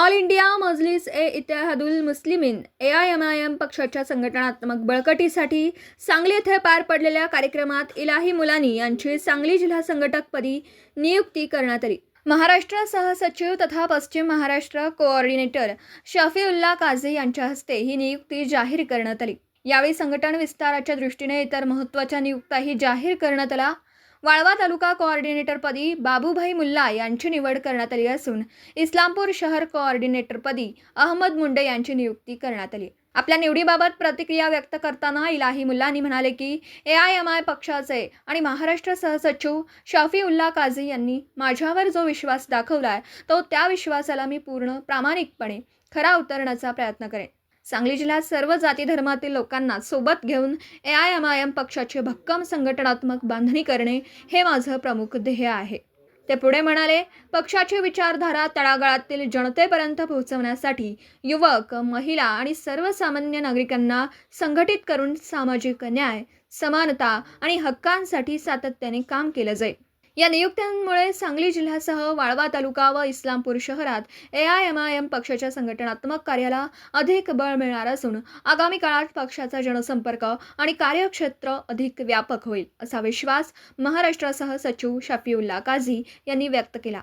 All India Majlis e Ittehadul Muslimeen A I M I M पक्षाच्या संघटनात्मक बळकटीसाठी सांगली येथे पार पडलेल्या कार्यक्रमात इलाही मुलानी यांची सांगली जिल्हा संघटकपदी नियुक्ती करण्यात आली. महाराष्ट्र सहसचिव तथा पश्चिम महाराष्ट्र कोऑर्डिनेटर शफीउल्ला काझी यांच्या हस्ते ही नियुक्ती जाहीर करण्यात आली. यावेळी संघटन विस्ताराच्या दृष्टीने इतर महत्त्वाच्या नियुक्त्याही जाहीर करण्यात आला. वाळवा तालुका कोऑर्डिनेटरपदी बाबूभाई मुल्ला यांची निवड करण्यात आली असून इस्लामपूर शहर कोऑर्डिनेटरपदी अहमद मुंडे यांची नियुक्ती करण्यात आली. आपल्या निवडीबाबत प्रतिक्रिया व्यक्त करताना इलाही मुल्लानी म्हणाले की ए आय एम आय पक्षाचे आणि महाराष्ट्र सहसचिव शफी उल्ला काझी यांनी माझ्यावर जो विश्वास दाखवला आहे तो त्या विश्वासाला मी पूर्ण प्रामाणिकपणे खरा उतरण्याचा प्रयत्न करेन. सांगली जिल्ह्यात सर्व जाती धर्मातील लोकांना सोबत घेऊन A I M I M पक्षाची भक्कम संघटनात्मक बांधणी करणे हे माझं प्रमुख ध्येय आहे. ते पुढे म्हणाले पक्षाची विचारधारा तळागाळातील जनतेपर्यंत पोहोचवण्यासाठी युवक महिला आणि सर्वसामान्य नागरिकांना संघटित करून सामाजिक न्याय समानता आणि हक्कांसाठी सातत्याने काम केलं जाईल या नियुक्त्यांमुळे सांगली जिल्ह्यासह वाळवा तालुका व इस्लामपूर शहरात A I M I M पक्षाच्या संघटनात्मक कार्याला अधिक बळ मिळणार असून आगामी काळात पक्षाचा जनसंपर्क आणि कार्यक्षेत्र अधिक व्यापक होईल असा विश्वास महाराष्ट्रासह सचिव शफीउल्ला काझी यांनी व्यक्त केला.